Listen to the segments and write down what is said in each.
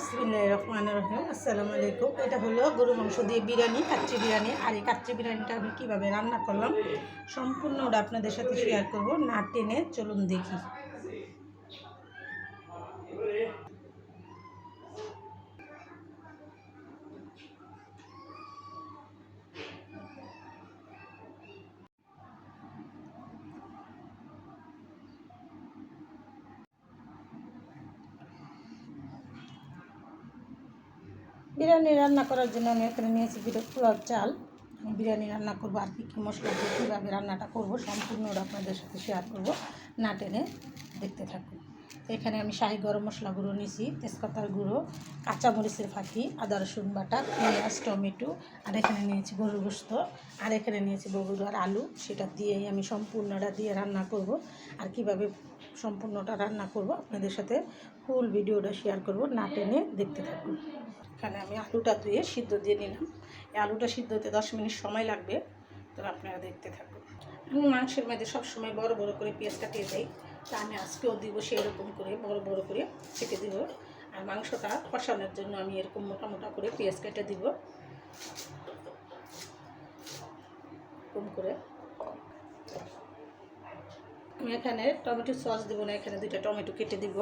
বিসমিল্লাহ রহমান রহিম আসসালামু আলাইকুম। এটা হলো গরু মাংস দিয়ে বিরিয়ানি, কাচ্চি বিরিয়ানি। আর এই কাচ্চি বিরিয়ানিটা আমি কীভাবে রান্না করলাম সম্পূর্ণ ওটা আপনাদের সাথে শেয়ার করব। না টেনে চলুন দেখি। বিরিয়ানি রান্না করার জন্য আমি এখানে নিয়েছি পোলাও চাল। আমি বিরিয়ানি রান্না করব আর কী কী মশলা দিয়ে কীভাবে রান্নাটা করব সম্পূর্ণ ওটা আপনাদের সাথে শেয়ার করব, না টেনে দেখতে থাকুন। এখানে আমি শাহি গরম মশলা গুঁড়ো নিয়েছি, তেজপাতার গুঁড়ো, কাঁচামরিচের ফাঁকি, আদা, রসুন বাটা, পেঁয়াজ, টমেটো, আর এখানে নিয়েছি গরুর গোস্ত, আর এখানে নিয়েছি বগুড়ার আলু, সেটা দিয়েই আমি সম্পূর্ণটা দিয়ে রান্না করব। আর কীভাবে সম্পূর্ণটা রান্না করব আপনাদের সাথে ফুল ভিডিওটা শেয়ার করব, না টেনে দেখতে থাকুন। এখানে আমি আলুটা ধুয়ে সিদ্ধ দিয়ে নিলাম। এই আলুটা সিদ্ধ হতে দশ মিনিট সময় লাগবে তবে আপনারা দেখতে থাকুন। আমি মাংসের মধ্যে সবসময় বড় বড় করে পেঁয়াজ কাটিয়ে দেই, তা আমি আজকেও দিব সেই রকম করে বড় বড় করে কেটে দিব। আর মাংসটা কষানোর জন্য আমি এরকম মোটা মোটা করে পেঁয়াজ কেটে দিব। এরকম করে। আমি এখানে টমেটো সস দেবো না, এখানে দুইটা টমেটো কেটে দিব।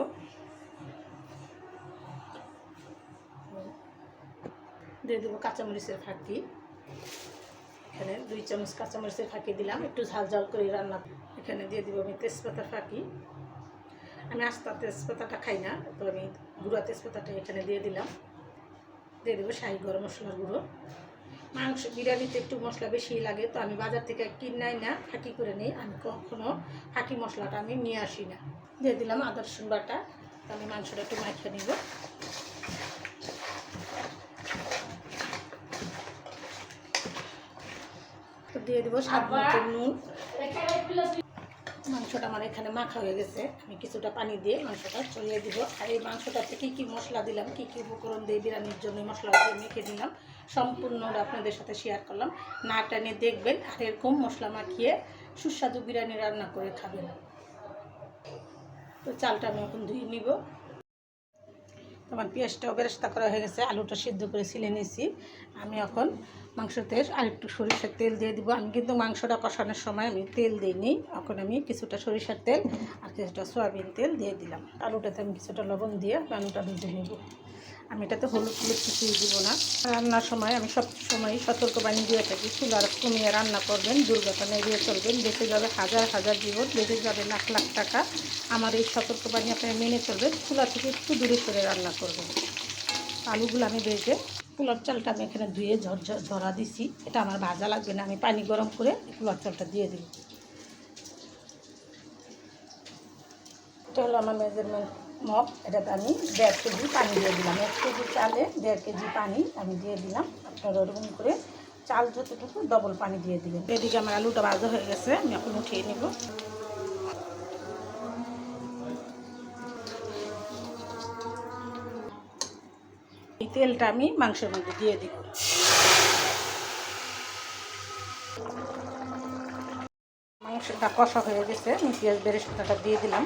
দিয়ে দেবো কাঁচামরিচের ফাঁকি। এখানে দুই চামচ কাঁচামরিচের ফাঁকি দিলাম, একটু ঝাল ঝাল করে রান্না। এখানে দিয়ে দেবো আমি তেজপাতার ফাঁকি। আমি আস্তা তেজপাতাটা খাই না, তো আমি গুঁড়া তেজপাতাটা এখানে দিয়ে দিলাম। দিয়ে দেবো শাহি গরম মশলার গুঁড়ো। মাংস বিরিয়ানিতে একটু মশলা বেশি লাগে, তো আমি বাজার থেকে কিনাই না, ফাঁকি করে নিই। আমি কখনও ফাঁকি মশলাটা আমি নিয়ে আসি না। দিয়ে দিলাম আদা রসুন বাটা আমি মাংসটা একটু মাখিয়ে নিব। দিয়ে দেবো স্বাদ মতো নুন। মাংসটা আমার এখানে মাখা হয়ে গেছে। আমি কিছুটা পানি দিয়ে মাংসটা চলিয়ে দিব। আর এই মাংসটাতে কী কী মশলা দিলাম, কী কী উপকরণ দিয়ে বিরিয়ানির জন্য মশলা দিয়ে মেখে দিলাম, সম্পূর্ণটা আপনাদের সাথে শেয়ার করলাম। না টানে দেখবেন আর এরকম মশলা মাখিয়ে সুস্বাদু বিরিয়ানি রান্না করে খাবেন। তো চালটা আমি এখন ধুয়ে নিব। আমার পেঁয়াজটাও বেরেস্তা করা হয়ে গেছে, আলুটা সিদ্ধ করে ছিলে নিয়েছি। আমি এখন মাংসতে আরেকটু সরিষার তেল দিয়ে দিব। আমি কিন্তু মাংসটা কষানোর সময় আমি তেল দিইনি, এখন আমি কিছুটা সরিষার তেল আর কিছুটা সয়াবিন তেল দিয়ে দিলাম। আলুটাতে আমি কিছুটা লবণ দিয়ে আলুটা ভেজে নেব। আমি এটাতে হলুদ হলুদ কিছুই দিব না। রান্নার সময় আমি সব সময় সতর্ক বাণী দিয়ে থাকি চুলার কমিয়ে রান্না করবেন দুর্ঘটনা এড়িয়ে চলবেন, বেঁচে যাবে হাজার হাজার জীবন, বেঁচে যাবে লাখ লাখ টাকা। আমার এই সতর্ক বাণী আপনারা মেনে চলবেন, চুলা থেকে একটু দূরে সরে রান্না করবেন। আলুগুলো আমি ভেজে, পোলার চালটা আমি এখানে ধুয়ে ঝর দিছি। এটা আমার ভাজা লাগবে না, আমি পানি গরম করে পোলার চালটা দিয়ে দিই এটা হলো আমার মেজারমেন্ট। মগ, এটাতে আমি দেড় কেজি পানি দিয়ে দিলাম। এক কেজি চালে দেড় কেজি পানি আমি দিয়ে দিলাম। আপনারা ওরকম করে চাল যতটুকু ডবল পানি দিয়ে দিবেন। এদিকে আমার আলুটা ভাজা হয়ে গেছে, আমি এখন উঠিয়ে নেব। এই তেলটা আমি মাংসের মধ্যে দিয়ে দিব। মাংসটা কষা হয়ে গেছে, আমি পেঁয়াজ বেরেস্তাটা দিয়ে দিলাম।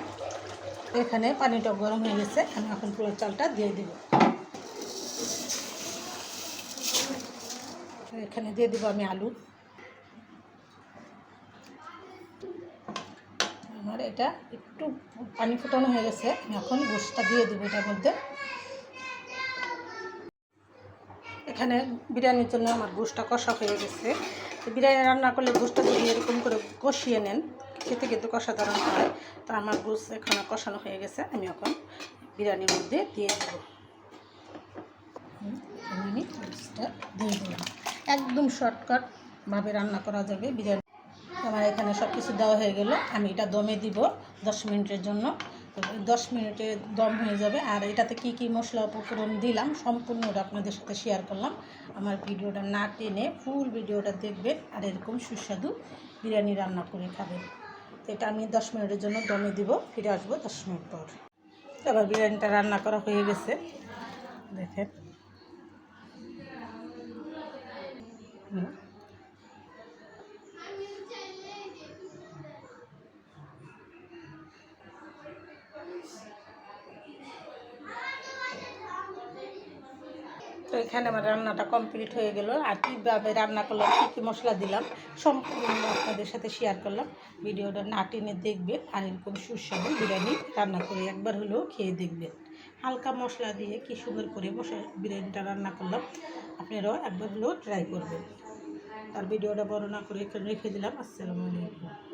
এখানে পানিটা গরম হয়ে গেছে, আমি এখন পুরো চালটা দিয়ে দিব। এখানে দিয়ে দিব আমি আলু। আমার এটা একটু পানি ফুটানো হয়ে গেছে, আমি এখন গোষ্ঠটা দিয়ে দেবো এটার মধ্যে। এখানে বিরিয়ানির জন্য আমার গোষ্ঠটা কষা হয়ে গেছে। বিরিয়ানি রান্না করলে গোষ্ঠটা যদি এরকম করে কষিয়ে নেন খেতে কিন্তু কষা ধরন হয়। তো আমার গোস এখানে কষানো হয়ে গেছে, আমি এখন বিরিয়ানির মধ্যে দিয়ে দেবো। আমি গোসটা দিয়ে একদম শর্টকাটভাবে রান্না করা যাবে বিরিয়ানি। আমার এখানে সব কিছু দেওয়া হয়ে গেল, আমি এটা দমে দিব দশ মিনিটের জন্য। দশ মিনিটে দম হয়ে যাবে। আর এটাতে কি কি মশলা উপকরণ দিলাম সম্পূর্ণ ওটা আপনাদের সাথে শেয়ার করলাম। আমার ভিডিওটা না টেনে ফুল ভিডিওটা দেখবেন আর এরকম সুস্বাদু বিরিয়ানি রান্না করে খাবেন। এটা আমি দশ মিনিটের জন্য দমে দিব, ফিরে আসব দশ মিনিট পর। এবার বিরিয়ানিটা রান্না করা হয়ে গেছে। দেখেন। হুম। তো এখানে আমার রান্নাটা কমপ্লিট হয়ে গেল। আর কীভাবে রান্না করলাম, কী কী মশলা দিলাম, সম্পূর্ণ আপনাদের সাথে শেয়ার করলাম। ভিডিওটা না টেনে দেখবেন, আর এরকম সুস্বাদু বিরিয়ানি রান্না করে একবার হলেও খেয়ে দেখবেন। হালকা মশলা দিয়ে কি সুন্দর করে বসে বিরিয়ানিটা রান্না করলাম। আপনারাও একবার হলেও ট্রাই করবেন। আর ভিডিওটা বর্ণনা করে রেখে দিলাম। আসসালামু আলাইকুম।